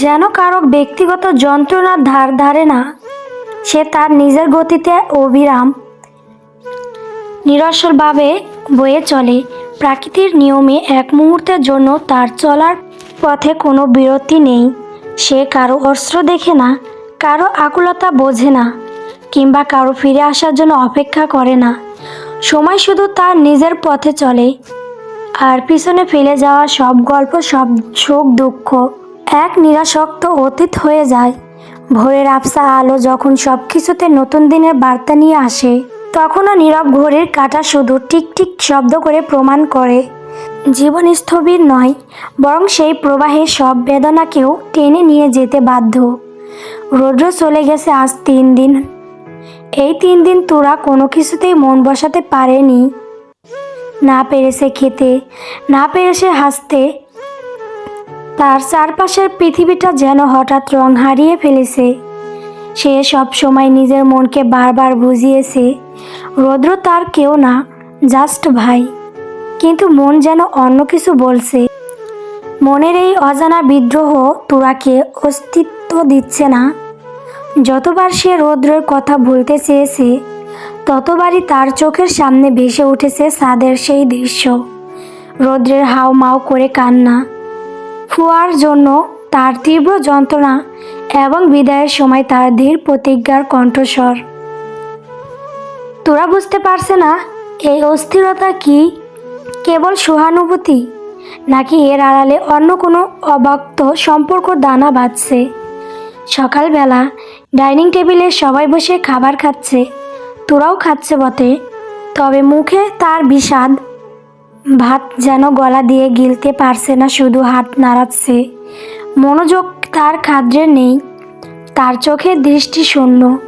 যেন কারও ব্যক্তিগত যন্ত্রণার ধার ধারে না, সে তার নিজের গতিতে অবিরাম নিরসলভাবে বয়ে চলে। প্রাকৃতির নিয়মে এক মুহূর্তের জন্য তার চলার পথে কোনো বিরতি নেই। সে কারও অস্ত্র দেখে না, কারও আকুলতা বোঝে না, কিংবা কারও ফিরে আসার জন্য অপেক্ষা করে না। সময় শুধু তার নিজের পথে চলে, আর পিছনে ফেলে যাওয়া সব গল্প, সব সুখ, দুঃখ এক নিরাসক্ত অতীত হয়ে যায়। ভোরের আফসা আলো যখন সব কিছুতে নতুন দিনের বার্তা নিয়ে আসে, তখনও নীরব ঘড়ির কাঁটা শুধু ঠিক ঠিক শব্দ করে প্রমাণ করে। জীবন স্থবির নয়, বরং সেই প্রবাহে সব বেদনাকেও টেনে নিয়ে যেতে বাধ্য। রৌদ্র চলে গেছে আজ তিন দিন। এই তিন দিন তোরা কোনো কিছুতেই মন বসাতে পারেনি। না পেরেছে খেতে, না পেরেছে হাসতে তার চারপাশের পৃথিবীটা যেন হঠাৎ রং হারিয়ে ফেলেছে। সে সব সময় নিজের মনকে বারবার বুঝিয়েছে, রৌদ্র তার কেউ না, জাস্ট ভাই। কিন্তু মন যেন অন্য কিছু বলছে। মনের এই অজানা বিদ্রোহ তোরাকে অস্তিত্ব দিচ্ছে না। যতবার সে রৌদ্রের কথা বলতে চেয়েছে, ততবারই তার চোখের সামনে ভেসে উঠেছে সাদের সেই দৃশ্য। রৌদ্রের হাও মাও করে কান্না। ফুয়ার জন্য তার তীব্র যন্ত্রণা এবং বিদায়ের সময় তার ধীর প্রতিজ্ঞার কণ্ঠস্বর। তোরা বুঝতে পারছে না, এই অস্থিরতা কি কেবল সহানুভূতি, নাকি এর আড়ালে অন্য কোনো অব্যক্ত সম্পর্ক দানা বাঁধছে? সকালবেলা ডাইনিং টেবিলে সবাই বসে খাবার খাচ্ছে, তোরাও খাচ্ছে বটে, তবে মুখে তার বিষাদ ভাত যেন গলা দিয়ে গিলতে পারছে না, শুধু হাত নাড়াচ্ছে। মনোযোগ তার খাদ্যে নেই। তার চোখের দৃষ্টি শূন্য।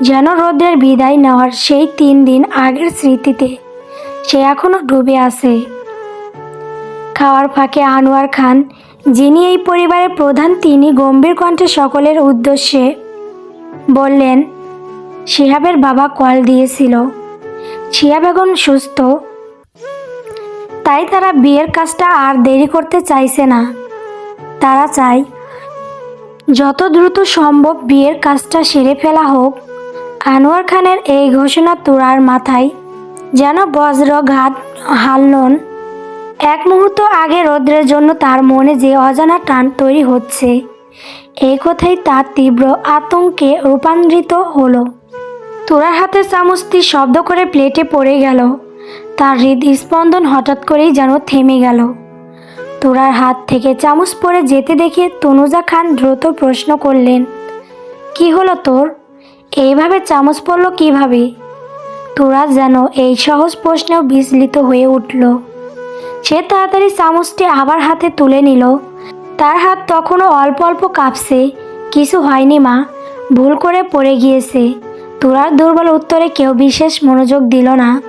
যেন রোদ্রের বিদায় নেওয়ার সেই তিন দিন আগের স্মৃতিতে সে এখনও ডুবে আছে। খাওয়ার ফাঁকে আনোয়ার খান, যিনি এই পরিবারের প্রধান, তিনি গম্ভীর কণ্ঠে সকলের উদ্দেশ্যে বললেন, শিহাবের বাবা কল দিয়েছিল। শিয়া বেগম সুস্থ। তাই তারা বিয়ের কাজটা আর দেরি করতে চাইছে না। তারা চায়, যত দ্রুত সম্ভব বিয়ের কাজটা সেরে ফেলা হোক। আনোয়ার খানের এই ঘোষণা তোড়ার মাথায় যেন বজ্রঘাত হালনন এক মুহূর্ত আগে রৌদ্রের জন্য তার মনে যে অজানা টান তৈরি হচ্ছে, এই কথাই তার তীব্র আতঙ্কে রূপান্তরিত হলো। তোরার হাতে চামচটি শব্দ করে প্লেটে পড়ে গেল। তার হৃদস্পন্দন হঠাৎ করেই যেন থেমে গেল। তোরার হাত থেকে চামচ পরে যেতে দেখে তনুজা খান দ্রুত প্রশ্ন করলেন, কি হলো তোর? এইভাবে চামচ পড়ল কীভাবে? তোরা যেন এই সহজ প্রশ্নেও বিচলিত হয়ে উঠল। সে তাড়াতাড়ি চামচটি আবার হাতে তুলে নিল। তার হাত তখনও অল্প অল্প কাঁপছে। কিছু হয়নি মা, ভুল করে পড়ে গিয়েছে। তোরার দুর্বল উত্তরে কেউ বিশেষ মনোযোগ দিল না।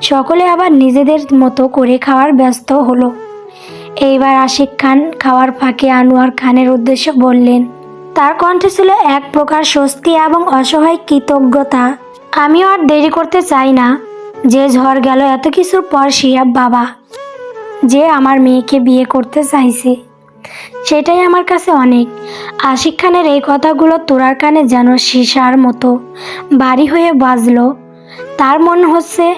সকলে আবার নিজেদের মতো করে খাওয়ার ব্যস্ত হলো। এইবার আশিক খান খাওয়ার ফাঁকে আনোয়ার খানের উদ্দেশ্য বললেন, তার কণ্ঠে ছিল এক প্রকার স্বস্তি এবং অসহায় কৃতজ্ঞতা। আমিও আর দেরি করতে চাই না। যে ঝড় গেল এত কিছুর পর শিয়াব বাবা। যে আমার মেয়েকে বিয়ে করতে চাইছে। সেটাই আমার কাছে অনেক। আশিক খানের এই কথাগুলো তোরার কানে যেন সীসার মতো বাড়ি হয়ে বাজলো। তার মন হচ্ছে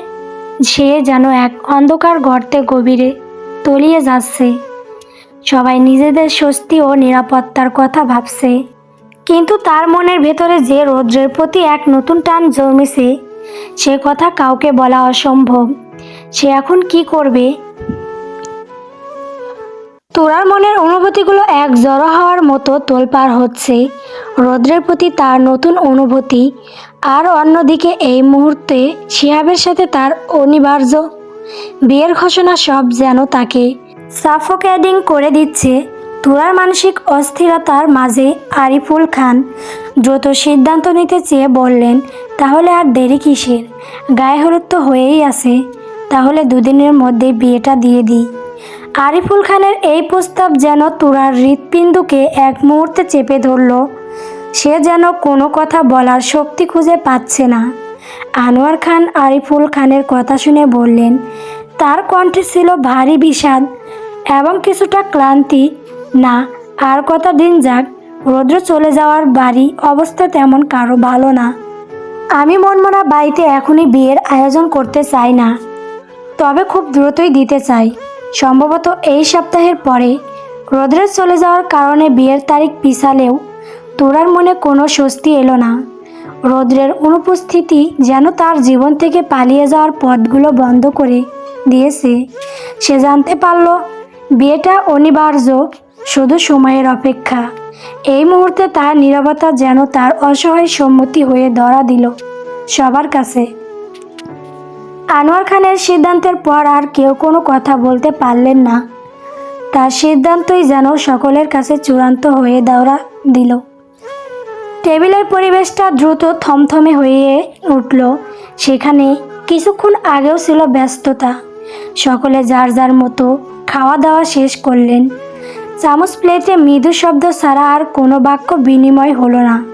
সে যেন এক অন্ধকার গর্তে গভীরে তলিয়ে যাচ্ছে। সবাই নিজেদের স্বস্তি ও নিরাপত্তার কথা ভাবছে। কিন্তু তার মনের ভেতরে যে রৌদ্রের প্রতি এক নতুন টান জমেছে সে কথা কাউকে বলা অসম্ভব। সে এখন কি করবে? তোরার মনের অনুভূতিগুলো এক জড়ো হওয়ার মতো তোলপাড় হচ্ছে। রৌদ্রের প্রতি তার নতুন অনুভূতি। আর অন্যদিকে এই মুহূর্তে শিহাবের সাথে তার অনিবার্য বিয়ের ঘোষণা সব যেন তাকে সাফোকেডিং করে দিচ্ছে। তোরার মানসিক অস্থিরতার মাঝে আরিফুল খান দ্রুত সিদ্ধান্ত নিতে চেয়ে বললেন, তাহলে আর দেরি কিসের? গায়ে হলুদ তো হয়েই আছে। তাহলে দুদিনের মধ্যে বিয়েটা দিয়ে দিই। আরিফুল খানের এই প্রস্তাব যেন তুরার হৃৎপিণ্ডকে এক মুহূর্তে চেপে ধরল, সে যেন কোনো কথা বলার শক্তি খুঁজে পাচ্ছে না। আনোয়ার খান আরিফুল খানের কথা শুনে বললেন, তার কণ্ঠে ছিল ভারী বিষাদ এবং কিছুটা ক্লান্তি। না, আর কথা দিন যাক, রৌদ্র চলে যাওয়ার বাড়ি অবস্থা তেমন কারও ভালো না। আমি মনমরা বাড়িতে এখনই বিয়ের আয়োজন করতে চাই না, তবে খুব দ্রুতই দিতে চাই। সম্ভবত এই সপ্তাহের পরে রোদ্রের চলে যাওয়ার কারণে বিয়ের তারিখ পিছালেও তোরার মনে কোনো স্বস্তি এলো না। রৌদ্রের অনুপস্থিতি যেন তার জীবন থেকে পালিয়ে যাওয়ার পথগুলো বন্ধ করে দিয়েছে। সে জানতে পারল, বিয়েটা অনিবার্য, শুধু সময়ের অপেক্ষা। এই মুহূর্তে তার নীরবতা যেন তার অসহায় সম্মতি হয়ে ধরা দিল সবার কাছে। আনোয়ার খানের সিদ্ধান্তের পর আর কেউ কোনো কথা বলতে পারলেন না। তার সিদ্ধান্তই যেন সকলের কাছে চূড়ান্ত হয়ে দেওয়া দিল। টেবিলের পরিবেশটা দ্রুত থমথমে হয়ে উঠল। সেখানে কিছুক্ষণ আগেও ছিল ব্যস্ততা। সকলে যার যার মতো খাওয়া দাওয়া শেষ করলেন। চামচ প্লেটে মৃদু শব্দ ছাড়া আর কোনো বাক্য বিনিময় হলো না।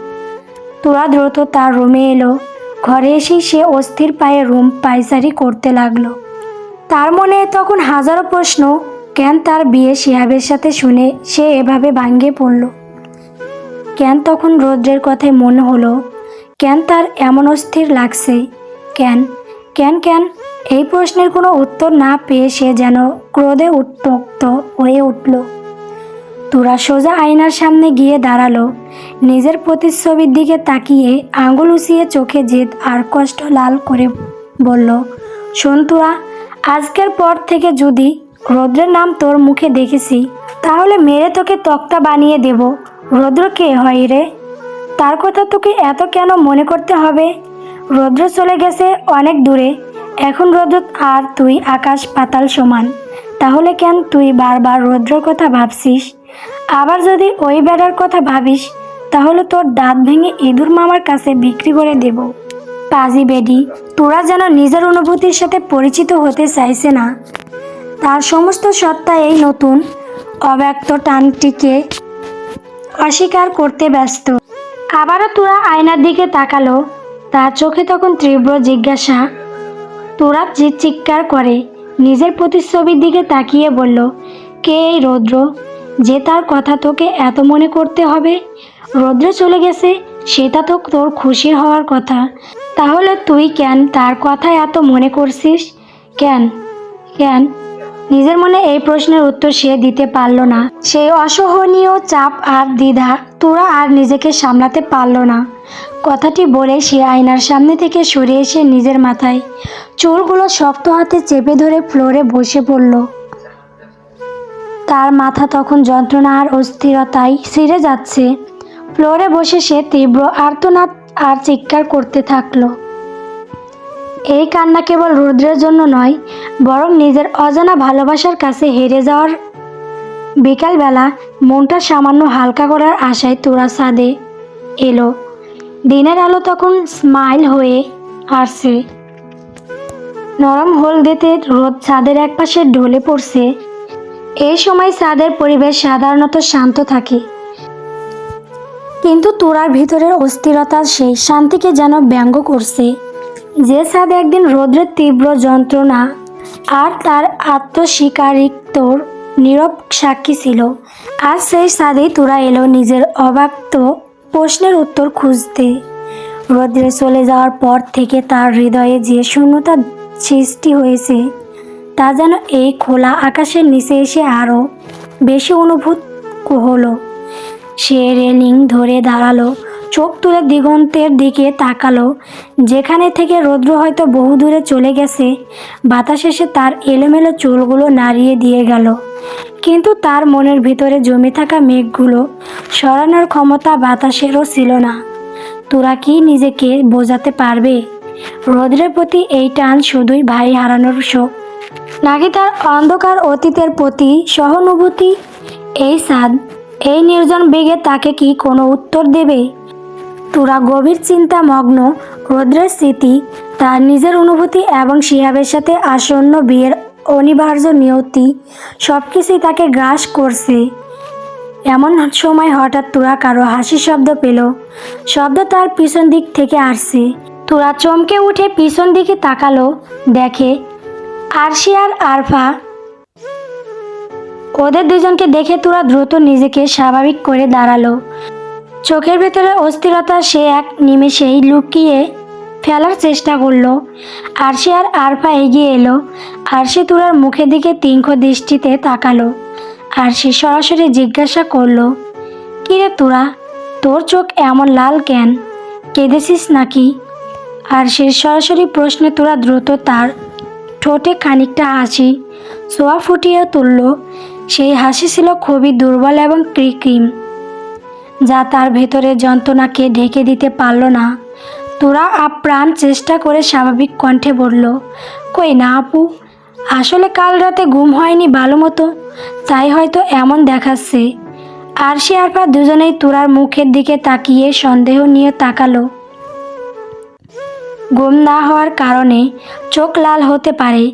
তোরা দ্রুত তার রুমে এলো। ঘরে এসেই সে অস্থির পায়ে রুম পাইচারি করতে লাগল। তার মনে তখন হাজারো প্রশ্ন, কেন তার বিয়ে শিহাবের সাথে শুনে সে এভাবে ভাঙ্গে পড়ল? কেন তখন রৌদ্রের কথায় মনে হলো, কেন তার এমন অস্থির লাগছে? কেন কেন কেন? এই প্রশ্নের কোনো উত্তর না পেয়ে সে যেন ক্রোধে উত্তক্ত হয়ে উঠল। তোরা সোজা আয়নার সামনে গিয়ে দাঁড়াল। নিজের প্রতিচ্ছবির দিকে তাকিয়ে আঙুল উঁচিয়ে চোখে জেদ আর কষ্ট লাল করে বলল, শোন তোরা, আজকের পর থেকে যদি রৌদ্রের নাম তোর মুখে দেখেছি, তাহলে মেরে তোকে তক্তা বানিয়ে দেব। রৌদ্র কে হয় রে? তার কথা তোকে এত কেন মনে করতে হবে? রৌদ্র চলে গেছে অনেক দূরে। এখন রৌদ্র আর তুই আকাশ পাতাল সমান। তাহলে কেন তুই বারবার রৌদ্রর কথা ভাবছিস? আবার যদি ওই বেড়ার কথা ভাবিস, তাহলে তোর দাঁত ভেঙে ইঁদুর মামার কাছে বিক্রি করে দেব। পাজি বেডি, তোরা যেন নিজের অনুভূতির সাথে পরিচিত হতে চাইছে না। তার সমস্ত সত্তা এই নতুন, অব্যক্ত টানটিকে অস্বীকার করতে ব্যস্ত। আবারও তোরা আয়নার দিকে তাকালো, তার চোখে তখন তীব্র জিজ্ঞাসা। তোরা চিৎকার করে, নিজের প্রতিচ্ছবির দিকে তাকিয়ে বলল, কে এই রৌদ্র? যে তার কথা তোকে এত মনে করতে হবে? রৌদ্র চলে গেছে, সেটা তো তোর খুশি হওয়ার কথা। তাহলে তুই কেন তার কথা এত মনে করছিস? কেন? কেন? নিজের মনে এই প্রশ্নের উত্তর সে দিতে পারল না। সেই অসহনীয় চাপ আর দ্বিধা তোরা আর নিজেকে সামলাতে পারল না। কথাটি বলে সে আয়নার সামনে থেকে সরে এসে নিজের মাথায় চোরগুলো শক্ত হাতে চেপে ধরে ফ্লোরে বসে পড়ল। তার মাথা তখন যন্ত্রণা আর অস্থিরতায় ছিঁড়ে যাচ্ছে। ফ্লোরে বসে সে তীব্র আর্তনাদ আর চিৎকার করতে থাকল। এই কান্না কেবল রুদ্রের জন্য নয়, বরং নিজের অজানা ভালোবাসার কাছে হেরে যাওয়ার বিকালবেলা মনটা সামান্য হালকা করার আশায় তোরা সাদে এলো। দিনের আলো তখন স্মাইল হয়ে আসছে। নরম হলদেতে রোদ ছাদের একপাশে ঢলে পড়ছে। এই সময় ছাদের পরিবেশ সাধারণত শান্ত থাকে। কিন্তু তোরার ভিতরের অস্থিরতা, সেই শান্তিকে যেন ব্যঙ্গ করছে। যে ছাদ একদিন রৌদ্রের তীব্র যন্ত্রণা আর তার আত্মস্বীকারিত্বর নীরব সাক্ষী ছিল। আজ সেই ছাদেই তোরা এলো নিজের অবাক্ত প্রশ্নের উত্তর খুঁজতে। রৌদ্রে চলে যাওয়ার পর থেকে তার হৃদয়ে যে শূন্যতা সৃষ্টি হয়েছে তা যেন এই খোলা আকাশের নিচে এসে আরও বেশি অনুভূত হলো। সে রেলিং ধরে দাঁড়াল, চোখ তুলে দিগন্তের দিকে তাকালো। যেখানে থেকে রৌদ্র হয়তো বহু দূরে চলে গেছে, বাতাস এসে তার এলোমেলো চুলগুলো নাড়িয়ে দিয়ে গেল। কিন্তু তার মনের ভিতরে জমে থাকা মেঘগুলো সরানোর ক্ষমতা বাতাসেরও ছিল না। তোরা কি নিজেকে বোঝাতে পারবে? রৌদ্রের প্রতি এই টান শুধুই ভাই হারানোর শোক। নাকি তার অন্ধকার অতীতের প্রতি সহানুভূতি। এই সাদ এই নির্জন বেগে তাকে কি কোনো উত্তর দেবে? তোরা গভীর চিন্তা মগ্ন রৌদ্রের স্মৃতি, তার নিজের অনুভূতি এবং শিহাবের সাথে আসন্ন বিয়ের অনিবার্য নিয়তি সব কিছুই তাকে গ্রাস করছে। এমন সময় হঠাৎ তোরা কারও হাসি শব্দ পেল। শব্দ তার পিছন দিক থেকে আসছে। তোরা চমকে উঠে পিছন দিকে তাকালো, দেখে আরশি আর আরফা। ওদের দুজনকে দেখে তোরা দ্রুত নিজেকে স্বাভাবিক করে দাঁড়াল। চোখের ভেতরে অস্থিরতা সে এক নিমেষেই লুকিয়ে ফেলার চেষ্টা করল। আরশি আর আরফা এগিয়ে এলো। আরশি তুরার মুখের দিকে তীক্ষ্ণ দৃষ্টিতে তাকালো। আরশি সরাসরি জিজ্ঞাসা করল, কিরে তোরা, তোর চোখ এমন লাল কেন? কেঁদেছিস নাকি? আরশির সরাসরি প্রশ্নে তোরা দ্রুত তার ঠোঁটে খানিকটা হাসি সোয়া ফুটিয়ে তুলল। সেই হাসি ছিল খুবই দুর্বল এবং কৃত্রিম, যা তার ভেতরে যন্ত্রণাকে ঢেকে দিতে পারল না। তোরা আপ্রাণ চেষ্টা করে স্বাভাবিক কণ্ঠে বলল, কই না আপু, আসলে কাল রাতে ঘুম হয়নি ভালো মতো, তাই হয়তো এমন দেখাচ্ছে। আর সে আরপা দুজনেই তোরার মুখের দিকে তাকিয়ে সন্দেহ নিয়ে তাকালো। ঘুম না হওয়ার কারণে চোখ লাল হতে পারে।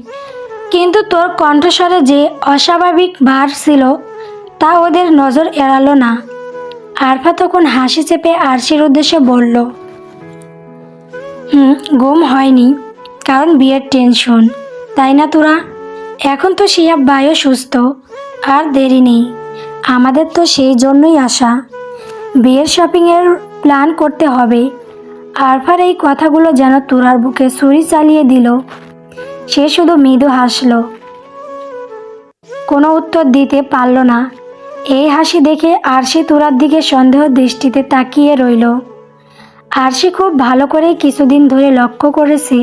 কিন্তু তোর কণ্ঠস্বরে যে অস্বাভাবিক ভার ছিল, তা ওদের নজর এড়ালো না। আরফা তখন হাসি চেপে আরশির উদ্দেশ্যে বলল, হুম ঘুম হয়নি, কারণ বিয়ের টেনশন তাই না তোরা? এখন তো শিয়াব বায়ু সুস্থ, আর দেরি নেই। আমাদের তো সেই জন্যই আসা বিয়ের শপিংয়ের প্ল্যান করতে হবে আরফার এই কথাগুলো যেন তোরার বুকে ছুরি চালিয়ে দিল। সে শুধু মৃদু হাসল। কোনো উত্তর দিতে পারল না। এই হাসি দেখে আরশি তুরার দিকে সন্দেহ দৃষ্টিতে তাকিয়ে রইল। আরশি খুব ভালো করে কিছুদিন ধরে লক্ষ্য করেছে,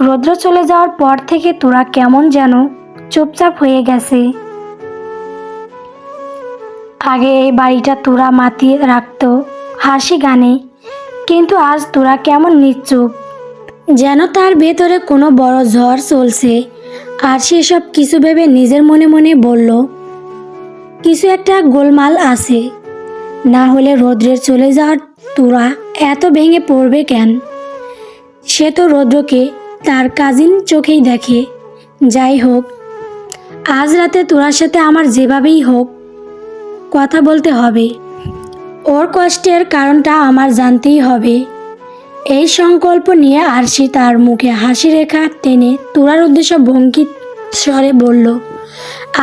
রৌদ্র চলে যাওয়ার পর থেকে তোরা কেমন যেন চুপচাপ হয়ে গেছে। আগে এই বাড়িটা তোরা মাতিয়ে রাখতো হাসি গানে। কিন্তু আজ তোরা কেমন নিশ্চুপ যেন তার ভেতরে কোনো বড় ঝড় চলছে। আর সেসব কিছু ভেবে নিজের মনে মনে বলল, কিছু একটা গোলমাল আছে। না হলে রৌদ্রের চলে যাওয়ার তোরা এত ভেঙে পড়বে কেন? সে তো রৌদ্রকে তার কাজিন চোখেই দেখে। যাই হোক, আজ রাতে তোরার সাথে আমার যেভাবেই হোক, কথা বলতে হবে। ওর কষ্টের কারণটা আমার জানতেই হবে। এই সংকল্প নিয়ে আরশি তার মুখে হাসি রেখা টেনে তুরার উদ্দেশ্য ভঙ্গি স্বরে বলল,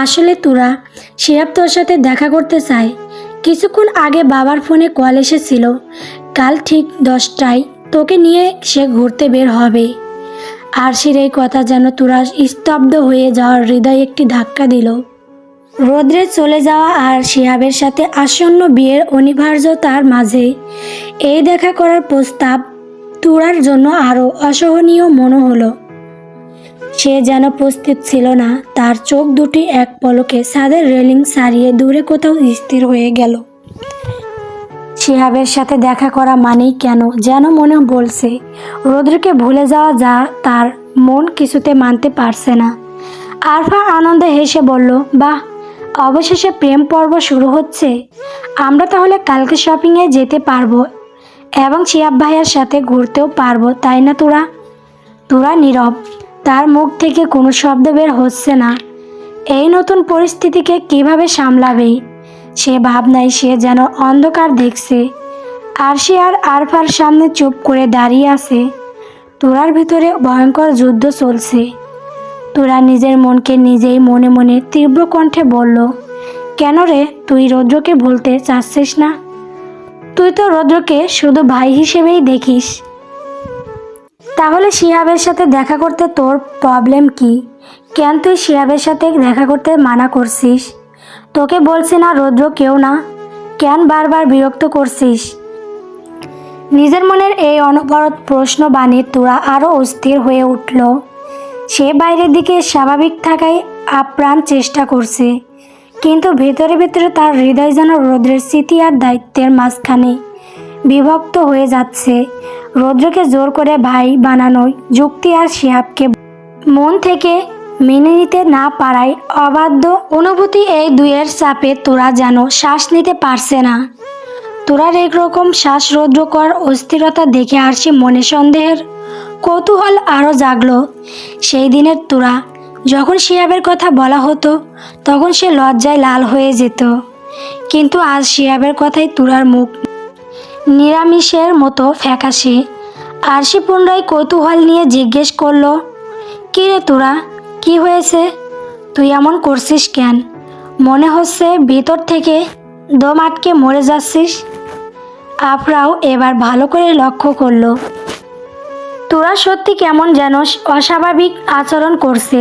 আসলে তুরা, শিয়াব তোর সাথে দেখা করতে চায়। কিছুক্ষণ আগে বাবার ফোনে কল এসেছিল। কাল ঠিক দশটায় তোকে নিয়ে সে ঘুরতে বের হবে। আরশির এই কথা যেন তুরা স্তব্ধ হয়ে যাওয়ার হৃদয়ে একটি ধাক্কা দিল। রোদ্রে চলে যাওয়া আর শিহাবের সাথে আসন্ন বিয়ের অনিবার্যতার মাঝে এই দেখা করার প্রস্তাব তুরার জন্য আরও অসহনীয় মনে হলো। সে যেন প্রস্তুত ছিল না, তার চোখ দুটি এক পলকে ছাদের রেলিং সারিয়ে দূরে কোথাও স্থির হয়ে গেল। শিহাবের সাথে দেখা করা মানেই কেন যেন মনে বলছে, রোদ্রকে ভুলে যাওয়া যা তার মন কিছুতে মানতে পারছে না। আরফা আনন্দে হেসে বলল, বাহ অবশেষে প্রেম পর্ব শুরু হচ্ছে। আমরা তাহলে কালকে শপিংয়ে যেতে পারব এবং শিয়াব ভাইয়ের সাথে ঘুরতেও পারব, তাই না তোরা? তোরা নীরব, তার মুখ থেকে কোনো শব্দ বের হচ্ছে না। এই নতুন পরিস্থিতিকে কীভাবে সামলাবে? সে ভাবনায় সে যেন অন্ধকার দেখছে। আর সে আর আরফার সামনে চুপ করে দাঁড়িয়ে আছে। তোরার ভিতরে ভয়ঙ্কর যুদ্ধ চলছে। তোরা নিজের মনকে নিজেই মনে মনে তীব্র কণ্ঠে বলল, কেন রে তুই রৌদ্রকে ভুলতে চাচ্ছিস না? তুই তো রৌদ্রকে শুধু ভাই হিসেবেই দেখিস। তাহলে শিহাবের সাথে দেখা করতে তোর প্রবলেম কি? কেন তুই শিহাবের সাথে দেখা করতে মানা করছিস? তোকে বলছি না রৌদ্র কেউ না। কেন বারবার বিরক্ত করছিস? নিজের মনের এই অনবরত প্রশ্ন বাণী তোরা আরও অস্থির হয়ে উঠল। সে বাইরের দিকে স্বাভাবিক থাকায় আপ্রাণ চেষ্টা করছে। কিন্তু ভেতরে ভেতরে তার হৃদয় যেন রৌদ্রের স্মৃতি আর দায়িত্বের মাঝখানে বিভক্ত হয়ে যাচ্ছে। রৌদ্রকে জোর করে ভাই বানানোয় যুক্তি আর শিহাবকে মন থেকে মেনে নিতে না পারায় অবাধ্য অনুভূতি এই দুয়ের চাপে তোরা যেন শ্বাস নিতে পারছে না। তোরার একরকম শ্বাসরৌদ্রকর অস্থিরতা দেখে আরশি মনে সন্দেহের কৌতূহল আরও জাগল। সেই দিনের তোরা, যখন শিয়াবের কথা বলা হতো, তখন সে লজ্জায় লাল হয়ে যেত। কিন্তু আজ শিয়াবের কথাই তুরার মুখ নিরামিষের মতো ফ্যাকাশে। আরশি পুনরায় কৌতূহল নিয়ে জিজ্ঞেস করল, কী রে তোরা, কি হয়েছে? তুই এমন করছিস কেন? মনে হচ্ছে ভিতর থেকে দম আটকে মরে যাচ্ছিস। আফরাও এবার ভালো করে লক্ষ্য করল। তোরা সত্যি কেমন যেন অস্বাভাবিক আচরণ করছে।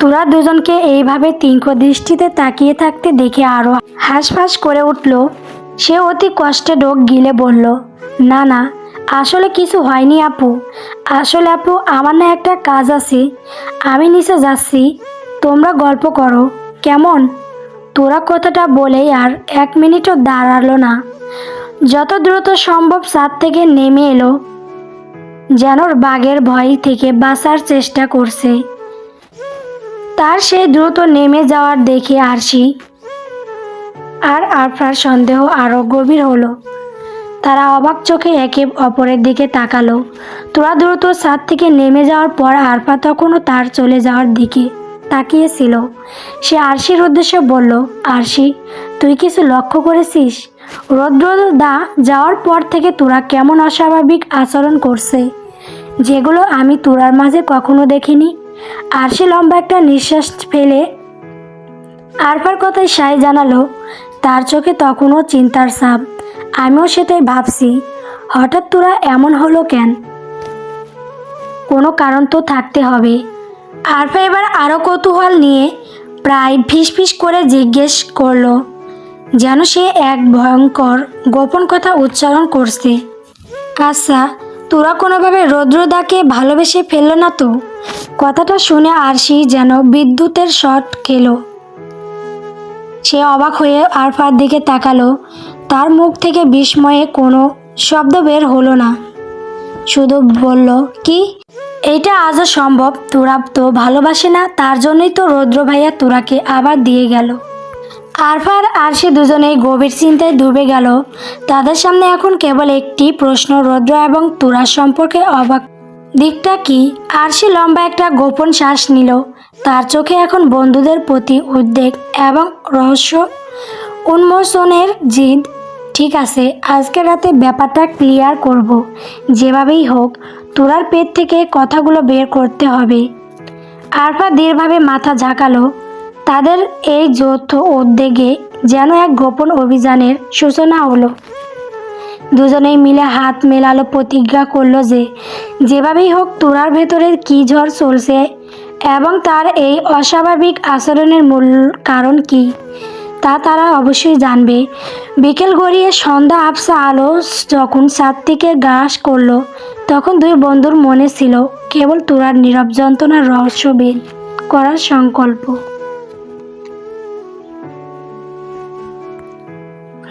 তোরা দুজনকে এইভাবে তিনকো দৃষ্টিতে তাকিয়ে থাকতে দেখে আরও হাঁসফাঁস করে উঠল। সে অতি কষ্টে ডোক গিলে বলল, না না, আসলে কিছু হয়নি আপু। আসলে আপু, আমার না একটা কাজ আছে। আমি নিচে যাচ্ছি। তোমরা গল্প করো। কেমন? তোরা কথাটা বলেই আর এক মিনিটও দাঁড়াল না। যত দ্রুত সম্ভব ছাদ থেকে নেমে এলো। যেন বাঘের ভয় থেকে বাঁচার চেষ্টা করছে। তার সেই দ্রুত নেমে যাওয়ার দেখে আরশি আর আরফার সন্দেহ আরও গভীর হলো। তারা অবাক চোখে একে অপরের দিকে তাকালো। তোরা দ্রুত ছাদ থেকে নেমে যাওয়ার পর আরফা তখনও তার চলে যাওয়ার দিকে তাকিয়েছিল। সে আরশির উদ্দেশ্যে বলল, আরশি তুই কিছু লক্ষ্য করেছিস? রৌদ্রদা যাওয়ার পর থেকে তোরা কেমন অস্বাভাবিক আচরণ করছে? যেগুলো আমি তোরার মাঝে কখনো দেখিনি। আর সে লম্বা একটা নিঃশ্বাস ফেলে আরফার কথায় সাই জানালো, তার চোখে তখনও চিন্তার সাপ আমিও সেটাই ভাবছি। হঠাৎ তোরা এমন হলো কেন? কোনো কারণ তো থাকতে হবে। আরফা এবার আরও কৌতূহল নিয়ে প্রায় ফিস ফিস করে জিজ্ঞেস করল যেন সে এক ভয়ঙ্কর গোপন কথা উচ্চারণ করছে। আচ্ছা তোরা কোনোভাবে রৌদ্রদাকে ভালোবেসে ফেলল না তো? কথাটা শুনে আরশি যেন বিদ্যুতের শট খেলো। সে অবাক হয়ে আরফার দিকে তাকালো। তার মুখ থেকে বিস্ময়ে কোনো শব্দ বের হলো না। শুধু বলল, কি? এইটা আজও সম্ভব? তোরা তো ভালোবাসে না, তার জন্যই তো রৌদ্র ভাইয়া তোরাকে আবার দিয়ে গেল। আরফার আর সে দুজনেই গভীর চিন্তায় ডুবে গেল। তাদের সামনে এখন কেবল একটি প্রশ্ন, রৌদ্র এবং তুরার সম্পর্কে অবাক। দিকটা কি? আর সে লম্বা একটা গোপন শ্বাস নিল। তার চোখে এখন বন্ধুদের প্রতি উদ্বেগ এবং রহস্য। উন্মোচনের জিদ, ঠিক আছে, আজকে রাতে ব্যাপারটা ক্লিয়ার করব। যেভাবেই হোক, তোরার পেট থেকে কথাগুলো বের করতে হবে। আরফা দৃঢ়ভাবে মাথা ঝাঁকালো। তাদের এই যৌথ উদ্যোগে যেন এক গোপন অভিযানের সূচনা হলো। দুজনেই মিলে হাত মেলালো, প্রতিজ্ঞা করল যে যেভাবেই হোক তোরার ভেতরে কী ঝড় চলছে এবং তার এই অস্বাভাবিক আচরণের মূল কারণ কি, তা তারা অবশ্যই জানবে। বিকেল গড়িয়ে সন্ধ্যা আবসা আলো যখন থেকে গ্রাস করল, তখন দুই বন্ধুর মনে ছিল কেবল তোরার নীরব যন্ত্রণার রহস্য বের করার সংকল্প।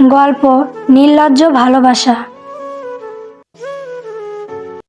গল্প নির্লজ্জ ভালোবাসা।